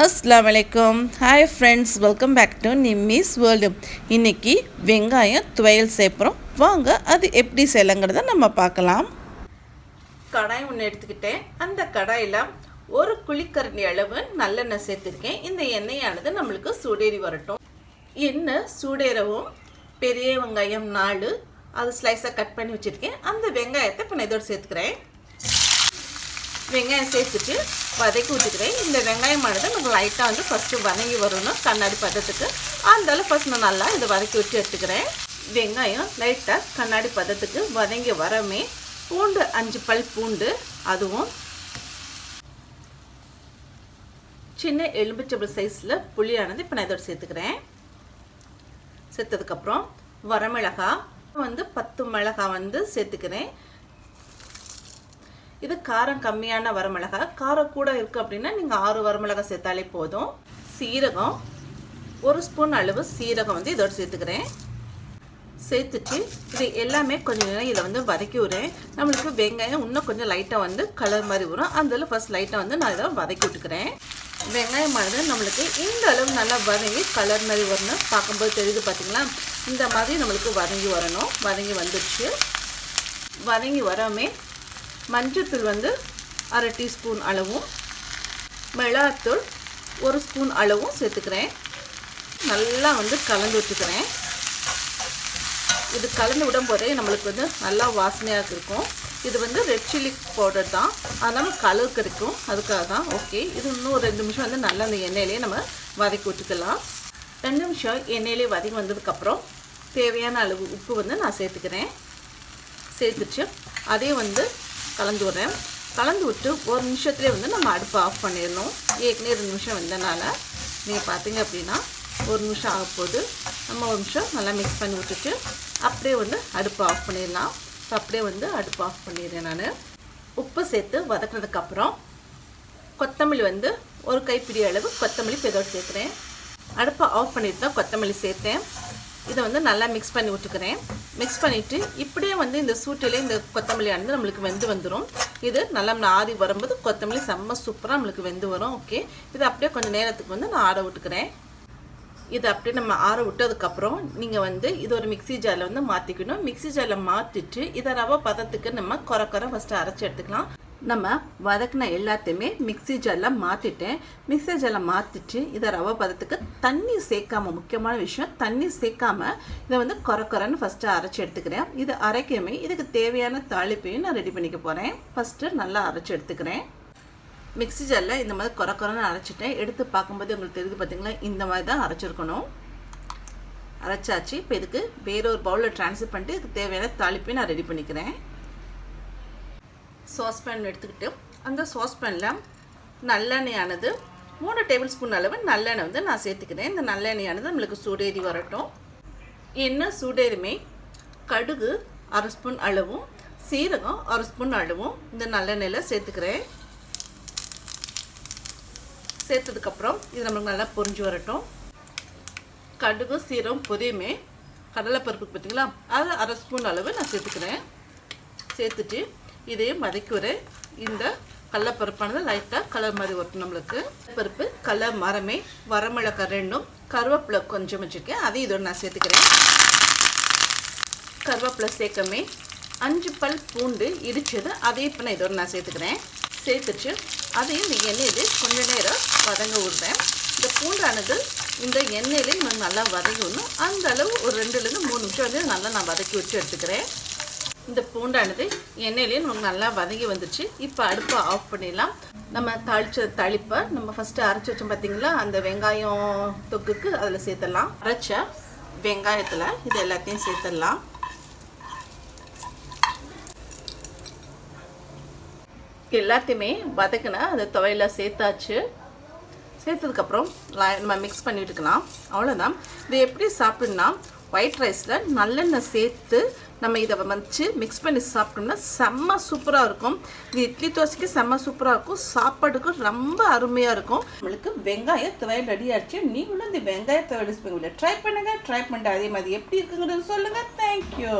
அஸ்லாம் வலைக்கம் hi friends welcome back to Nimmi's world இன்னைக்கு வெங்காயம் துவையல் சேர்ப்புறோம் வாங்க அது எப்படி செய்யலங்கிறத நம்ம பார்க்கலாம். கடாய் ஒன்று எடுத்துக்கிட்டேன். அந்த கடாயில் ஒரு குழிக்கரண்டி அளவு நல்லெண்ணெய் சேர்த்துருக்கேன். இந்த எண்ணெயானது நம்மளுக்கு சூடேறி வரட்டும். எண்ணெய் சூடேறவும் பெரிய வெங்காயம் நாலு அது ஸ்லைஸாக கட் பண்ணி வச்சுருக்கேன். அந்த வெங்காயத்தை இப்போ நான் இதோடு சேர்த்துக்கிறேன். வெங்காயம் சேர்த்துட்டு வதக்கி விட்டுக்கிறேன். இந்த வெங்காயமானது நமக்கு லைட்டாக வந்து ஃபஸ்ட்டு வதங்கி வரணும். கண்ணாடி பதத்துக்கு. அதனால ஃபஸ்ட் நான் நல்லா இதை வதக்கி விட்டு எடுத்துக்கிறேன். வெங்காயம் லைட்டாக கண்ணாடி பதத்துக்கு வதங்கி வரமே. பூண்டு அஞ்சு பல் பூண்டு அதுவும் சின்ன எலும்பிச்சபிள் சைஸில் புளியானது இப்போ நான் இதோட சேர்த்துக்கிறேன். சேர்த்ததுக்கப்புறம் வரமிளகாய் வந்து பத்து மிளகாய் வந்து சேர்த்துக்கிறேன். இது காரம் கம்மியான வரமிளகா காரம் கூட இருக்குது அப்படின்னா நீங்கள் ஆறு வரமிளகா சேர்த்தாலே போதும். சீரகம் ஒரு ஸ்பூன் அளவு சீரகம் வந்து இதோட சேர்த்துக்கிறேன். சேர்த்துட்டு இது எல்லாமே கொஞ்சம் நேரம் இதை வந்து வதக்கி விடுறேன். நம்மளுக்கு வெங்காயம் இன்னும் கொஞ்சம் லைட்டாக வந்து கலர் மாதிரி வரும். அந்த ஃபஸ்ட் லைட்டாக வந்து நான் இதை வதக்கி விட்டுக்கிறேன். வெங்காயமானது நம்மளுக்கு இந்த அளவு நல்லா வதங்கி கலர் மாதிரி வரணும் பார்க்கும்போது தெரியுது பார்த்தீங்களா இந்த மாதிரி நம்மளுக்கு வதங்கி வரணும். வதங்கி வந்துடுச்சு. வதங்கி வராமே மஞ்சத்தூள் வந்து அரை டீஸ்பூன் அளவும் மிளகாத்தூள் ஒரு ஸ்பூன் அளவும் சேர்த்துக்கிறேன். நல்லா வந்து கலந்து வச்சுக்கிறேன் இது கலந்து விடும் போதே நம்மளுக்கு வந்து நல்லா வாசனையாக இருக்கும். இது வந்து ரெட் சில்லி பவுடர் தான். அதனால் கலர் கிடைக்கும் அதுக்காக தான். ஓகே இது இன்னும் ஒரு ரெண்டு நிமிஷம் வந்து நல்லா அந்த எண்ணெயிலே நம்ம வதக்கி விட்டுக்கலாம். ரெண்டு நிமிஷம் எண்ணெயிலே வதக்கி வந்ததுக்கப்புறம் தேவையான அளவு உப்பு வந்து நான் சேர்த்துக்கிறேன். சேர்த்துச்சு அதே வந்து கலந்து விட்றேன் கலந்து விட்டு ஒரு நிமிஷத்துலேயே வந்து நம்ம அடுப்பை ஆஃப் பண்ணிடணும். ஏற்கனவே ரெண்டு நிமிஷம் வந்தனால. நீங்கள் பார்த்தீங்க அப்படின்னா ஒரு நிமிஷம் ஆக போது நம்ம ஒரு நிமிஷம் நல்லா மிக்ஸ் பண்ணி விட்டுட்டு அப்படியே வந்து அடுப்பை ஆஃப் பண்ணிடலாம். ஸோ அப்படியே வந்து அடுப்பு ஆஃப் பண்ணிடுறேன் நான். உப்பு சேர்த்து வதக்கினதுக்கப்புறம் கொத்தமல்லி வந்து ஒரு கைப்பிடி அளவு கொத்தமல்லி பெதோடு சேர்க்குறேன். அடுப்பை ஆஃப் பண்ணிட்டு தான் கொத்தமல்லி சேர்த்தேன். இதை வந்து நல்லா மிக்ஸ் பண்ணி விட்டுக்கிறேன். மிக்ஸ் பண்ணிவிட்டு இப்படியே வந்து இந்த சூட்டிலே இந்த கொத்தமல்லி ஆனது நம்மளுக்கு வெந்து வந்துடும் இது நல்லா ஆறி வரும்போது கொத்தமல்லி செம்ம சூப்பராக நம்மளுக்கு வெந்து வரும். ஓகே இது அப்படியே கொஞ்சம் நேரத்துக்கு வந்து நான் ஆற விட்டுக்கிறேன். இது அப்படியே நம்ம ஆற விட்டதுக்கப்புறம் நீங்கள் வந்து இது ஒரு மிக்சி ஜாரில் வந்து மாற்றிக்கணும் மிக்சி ஜாரில் மாற்றிட்டு இதை ரவை பதத்துக்கு நம்ம குறை குறை ஃபஸ்ட்டு அரைச்சி எடுத்துக்கலாம். நம்ம வதக்கின எல்லாத்தையுமே மிக்சி ஜாரில் மாற்றிட்டேன் மிக்சி ஜாரில் மாற்றிட்டு இதை ரவை பதத்துக்கு தண்ணி சேர்க்காம முக்கியமான விஷயம் தண்ணி சேர்க்காம இதை வந்து குறக்குறன்னு ஃபஸ்ட்டு அரைச்சி எடுத்துக்கிறேன். இது அரைக்கமே இதுக்கு தேவையான தாளிப்பையும் நான் ரெடி பண்ணிக்க போகிறேன் ஃபஸ்ட்டு நல்லா அரைச்சி எடுத்துக்கிறேன். மிக்சி ஜாரில் இந்த மாதிரி குறக்குறன்னு அரைச்சிட்டேன். எடுத்து பார்க்கும்போது உங்களுக்கு தெரியுது பார்த்தீங்களா இந்த மாதிரி தான் அரைச்சிருக்கணும். அரைச்சாச்சு. இப்போ இதுக்கு வேற ஒரு பவுலில் ட்ரான்ஸ்ஃபர் பண்ணிட்டு இதுக்கு தேவையான தாளிப்பையும் நான் ரெடி பண்ணிக்கிறேன். சாஸ்பேன் எடுத்துக்கிட்டு அந்த சாஸ்பேனில் நல்லெண்ணெயானது மூணு டேபிள் ஸ்பூன் அளவு நல்லெண்ணெய் வந்து நான் சேர்த்துக்கிறேன். இந்த நல்லெண்ணெயானது நம்மளுக்கு சூடேறி வரட்டும். எண்ணெய் சூடேறுமே கடுகு அரை ஸ்பூன் அளவும் சீரகம் அரை ஸ்பூன் அளவும் இந்த நல்லெண்ணெயில் சேர்த்துக்கிறேன். சேர்த்ததுக்கப்புறம் இது நம்மளுக்கு நல்லா பொரிஞ்சு வரட்டும். கடுகு சீரகம் பொரியுமே கடலைப்பருப்புக்கு பார்த்தீங்களா அது அரை ஸ்பூன் அளவு நான் சேர்த்துக்கிறேன். சேர்த்துட்டு இதையும் வதக்கி இந்த கடலப்பருப்பானது லைட்டாக கலர் மாதிரி வரும் நம்மளுக்கு. பருப்பு கலர் மரமே வரமிளகாய் ரெண்டும் கருவேப்பிலை கொஞ்சம் வச்சுருக்கேன். அதையும் இதோட நான் சேர்த்துக்கிறேன். கருவேப்பிலை சேர்க்கமே அஞ்சு பல் பூண்டு இடித்தது அதையும் இப்போ நான் இதோட நான் சேர்த்துக்கிறேன். சேர்த்துச்சு அதையும் இந்த எண்ணெயில் கொஞ்ச நேரம் வதங்க விடுறேன். இந்த பூண்டானது இந்த எண்ணெயிலே நம்ம நல்லா வதங்கணும். அந்த அளவு ஒரு ரெண்டுலேருந்து மூணு நிமிஷம் வந்து நல்லா நான் வதக்கி வச்சு எடுத்துக்கிறேன். இந்த பூண்டானது எண்ணெயிலேயே நமக்கு நல்லா வதங்கி வந்துச்சு. இப்போ அடுப்பை ஆஃப் பண்ணிடலாம். நம்ம தாளிச்ச தளிப்பை நம்ம ஃபஸ்ட்டு அரைச்சி வச்சோம் பார்த்தீங்களா அந்த வெங்காயம் தொக்குக்கு அதில் சேர்த்துடலாம். அரைச்ச வெங்காயத்தில் இது எல்லாத்தையும் சேர்த்துடலாம். எல்லாத்தையுமே வதக்கினா அந்த துவையில் சேர்த்தாச்சு. சேர்த்ததுக்கப்புறம் நம்ம மிக்ஸ் பண்ணிட்டுக்கலாம் அவ்வளோதான் இது எப்படி சாப்பிட்ணுன்னா ஒயிட் ரைஸில் நல்லெண்ணெய் சேர்த்து நம்ம இதை வச்சு மிக்ஸ் பண்ணி சாப்பிட்டோம்னா செம்ம சூப்பராக இருக்கும். இது இட்லி தோசைக்கு செம்ம சூப்பராக இருக்கும். சாப்பாடுக்கும் ரொம்ப அருமையாக இருக்கும். நம்மளுக்கு வெங்காயம் துவையல் ரெடி ஆச்சு. நீங்களும் இந்த வெங்காய துவையல் ட்ரை பண்ணுங்கள் ட்ரை பண்ணிட்டு அதே மாதிரி எப்படி இருக்குங்கிறது சொல்லுங்கள் தேங்க்யூ